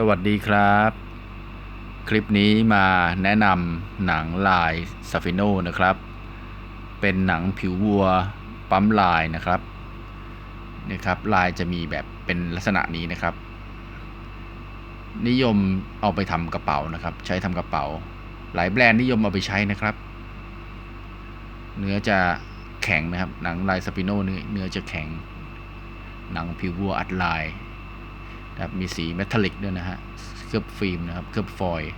สวัสดีครับ คลิปนี้มาแนะนำหนังลายซาฟิโนนะครับ เป็นหนังผิววัวปั๊มลายนะครับนี่ครับลายจะมีแบบเป็นลักษณะนี้นะครับ นิยมเอาไปทำกระเป๋านะครับ ใช้ทำกระเป๋า หลายแบรนด์นิยมเอาไปใช้นะครับ เนื้อจะแข็งนะครับ หนังลายสปิโนเนื้อจะแข็ง หนังผิววัวอัดลาย ครับมีสีเมทัลลิกด้วยนะฮะเคลือบฟิล์มนะครับเคลือบฟอยล์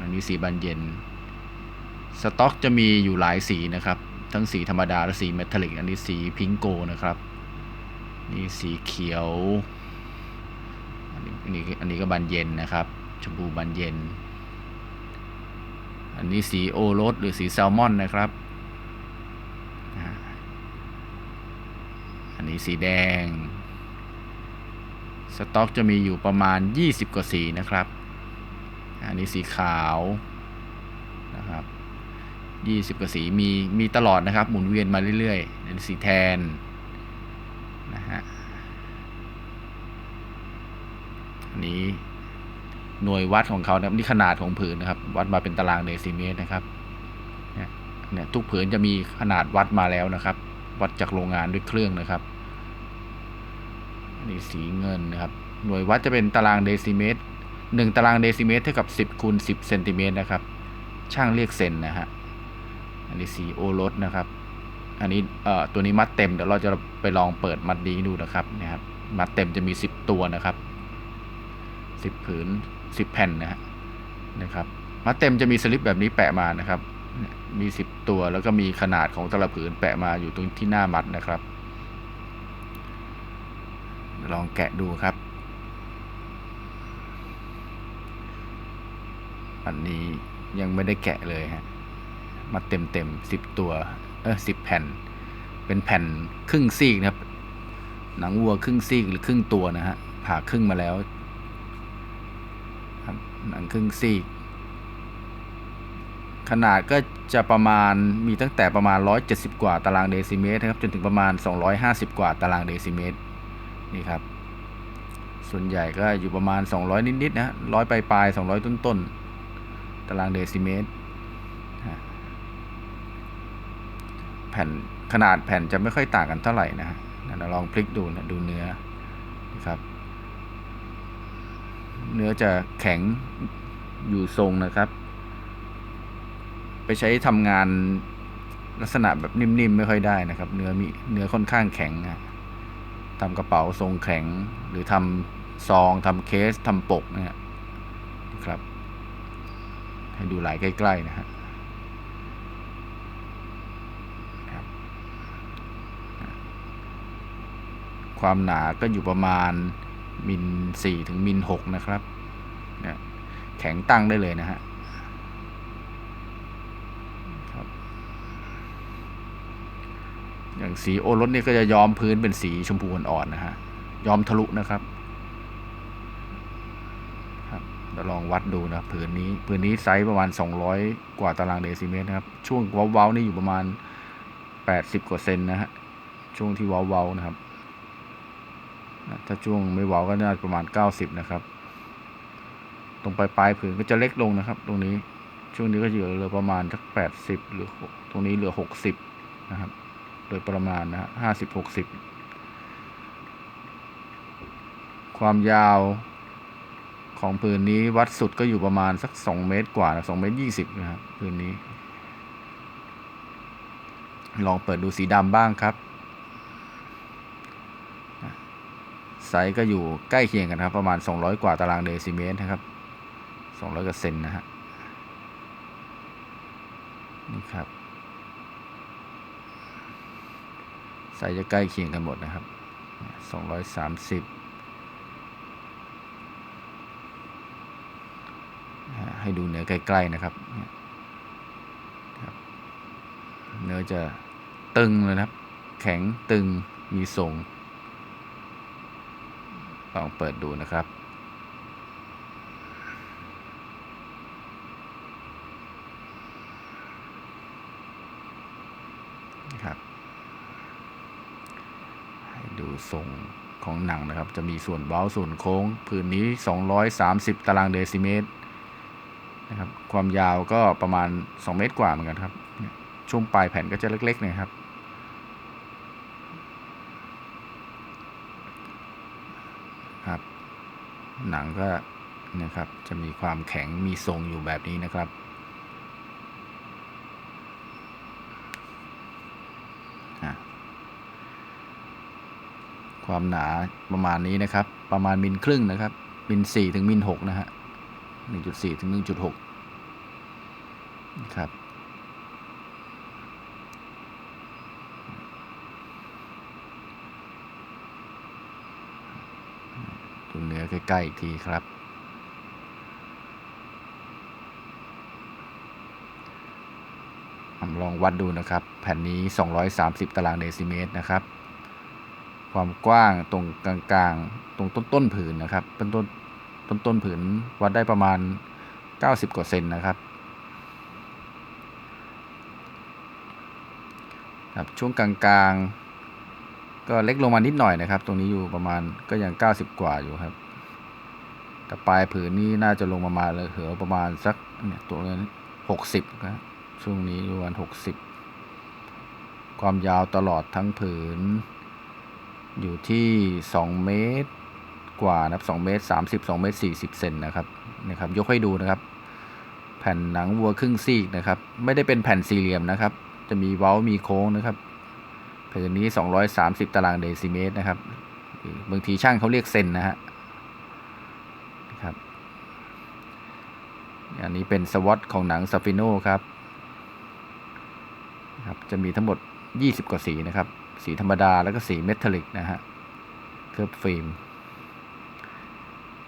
อันนี้สีบานเย็น สต็อกจะมีอยู่หลายสีนะครับ ทั้งสีธรรมดาและสีเมทัลลิก อันนี้สีพิงโกนะครับนี่สีเขียว อันนี้อันนี้ก็บานเย็นนะครับ ชมพูบานเย็น อันนี้สีโอรสหรือสีแซลมอนนะครับ อันนี้สีแดง สต็อกจะมีอยู่ประมาณ 20 กว่าสีนะครับ อันนี้สีขาวนะครับ20 กว่าสีมีมีตลอดนะครับ หมุนเวียนมาเรื่อยๆอันนี้สีแทนนะฮะอันนี้หน่วยวัดของเขานะครับนี่ขนาดของผืนนะครับ วัดมาเป็นตารางเดซิเมตรนะครับเนี่ยทุกผืนจะมีขนาดวัดมาแล้วนะครับ วัดจากโรงงานด้วยเครื่องนะครับ นนี้สีเงินนะครับ หน่วยวัดจะเป็นตารางเดซิเมตรหนึ่งตารางเดซิเมตรเท่ากับ 10คูณ10เซนติเมตรนะครับ ช่างเรียกเซนนะฮะ อันนี้สีโอรสนะครับ อันนี้เอ่อตัวนี้มัดเต็มเดี๋ยวเราจะไปลองเปิดมัดดีดูนะครับนะครับ มัดเต็มจะมี 10 ตัวนะครับ 10ผืน 10 แผ่นนะฮะนะครับ มัดเต็มจะมีสลิปแบบนี้แปะมานะครับ มี 10 ตัวแล้วก็มีขนาดของแต่ละผืนแปะมาอยู่ตรงที่หน้ามัดนะครับ ลองแกะดูครับ อันนี้ยังไม่ได้แกะเลยฮะ มาเต็มเต็มสิบตัว เออสิบแผ่น เป็นแผ่นครึ่งซีกนะครับ หนังวัวครึ่งซีกหรือครึ่งตัวนะฮะ ผ่าครึ่งมาแล้วหนังครึ่งซีก ขนาดก็จะประมาณมีตั้งแต่ประมาณ 170 กว่าตารางเดซิเมตรนะครับ จนถึงประมาณ 250 กว่าตารางเดซิเมตร นี่ครับ ส่วนใหญ่ก็อยู่ประมาณ 200 นิดๆนะร้อยปลายๆ200 ต้นๆ ตารางเดซิเมตร แผ่นขนาดแผ่นจะไม่ค่อยต่างกันเท่าไหร่นะฮะนะลองพลิกดูนะดูเนื้อนะครับ เนื้อจะแข็งอยู่ทรงนะครับ ไปใช้ทำงานลักษณะแบบนิ่มๆ ไม่ค่อยได้นะครับ เนื้อมีเนื้อค่อนข้างแข็งนะ ทำกระเป๋าทรงแข็ง หรือทำซองทำเคสทำปกเนี่ยนะครับ ให้ดูลายใกล้ ๆ นะฮะความหนาก็อยู่ประมาณมิลสี่ถึงมิลหกนะครับ แข็งตั้งได้เลยนะฮะครับ อย่างสีโอรสนี่ก็จะย้อมพื้นเป็นสีชมพูอ่อนๆนะฮะย้อมทะลุนะครับครับเดี๋ยวลองวัดดูนะผืนนี้ผืนนี้ไซส์ประมาณ 200 กว่าตารางเดซิเมตรนะครับช่วงเว้าๆนี่อยู่ประมาณ 80 กว่าเซนนะฮะช่วงที่เว้าๆนะครับถ้าช่วงไม่เว้าก็น่าจะประมาณ 90 นะครับ ตรงปลายปลายผืนก็จะเล็กลงนะครับ ตรงนี้ช่วงนี้ก็อยู่เหลือประมาณสัก80 หรือ ตรงนี้เหลือ 60 นะครับ โดยประมาณนะฮะ50 60ความยาวของผืนนี้วัดสุดก็อยู่ประมาณสัก2เมตรกว่านะ2เมตร20นะครับผืนนี้ ลองเปิดดูสีดำบ้างครับไซส์ก็อยู่ใกล้เคียงกันครับ ประมาณ 200 กว่าตารางเดซิเมตรนะครับ 200กว่าเซนนะฮะนี่ครับ ไซส์จะใกล้เคียงกันหมดนะครับ 230 ให้ดูเนื้อใกล้ ๆ นะครับ เนื้อจะตึงเลยครับ แข็งตึงมีทรงลองเปิดดูนะครับ นะครับ ให้ดู ทรงของหนังนะครับ จะมีส่วนเบ้าส่วนโค้งผืนนี้ 230 ตารางเดซิเมตรนะครับ ความยาวก็ประมาณ 2 เมตรกว่าเหมือนกันครับ ช่วงปลายแผ่นก็จะเล็กๆหนะครับ ครับ หนังก็นะครับจะมีความแข็งมีทรงอยู่แบบนี้นะครับ อะ ความหนาประมาณนี้นะครับ ประมาณมิลครึ่งนะครับ มิลสี่ถึงมิลหกนะฮะหนึ่งจุดสี่ถึงหนึ่งจุดหกครับ ดูเนื้อใกล้ๆอีกทีครับลองวัดดูนะครับ แผ่นนี้ 230 ตารางเดซิเมตรนะครับ ความกว้างตรงกลางๆ ตรงต้นต้นผืนนะครับต้นต้นต้นต้นผืนวัดได้ประมาณ 90 กว่าเซนนะครับครับช่วงกลางๆ ก็เล็กลงมานิดหน่อยนะครับ ตรงนี้อยู่ประมาณก็ยัง 90 กว่าอยู่ครับ แต่ปลายผืนนี่น่าจะลงประมาณเลยเหลือประมาณสักเนี่ยตัวนี้หกสิบครับช่วงนี้ประมาณหกสิบความยาวตลอดทั้งผืน อยู่ที่สองเมตรกว่านะครับสองเมตรสามสิบสองเมตรสี่สิบเซนนะครับนะครับ ยกให้ดูนะครับ แผ่นหนังวัวครึ่งซีกนะครับ ไม่ได้เป็นแผ่นสี่เหลี่ยมนะครับ จะมีเว้ามีโค้งนะครับผืนนี้ 230 ตารางเดซิเมตรนะครับ บางทีช่างเขาเรียกเซนนะฮะนะครับ อันนี้เป็นสวอตของหนังซาฟิโนครับครับ จะมีทั้งหมด 20 กว่าสีนะครับ สีธรรมดาแล้วก็สีเมทัลลิกนะฮะเคลือบฟิล์ม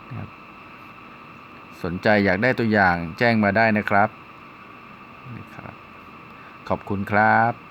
นะครับสนใจอยากได้ตัวอย่างแจ้งมาได้นะครับนะครับขอบคุณครับ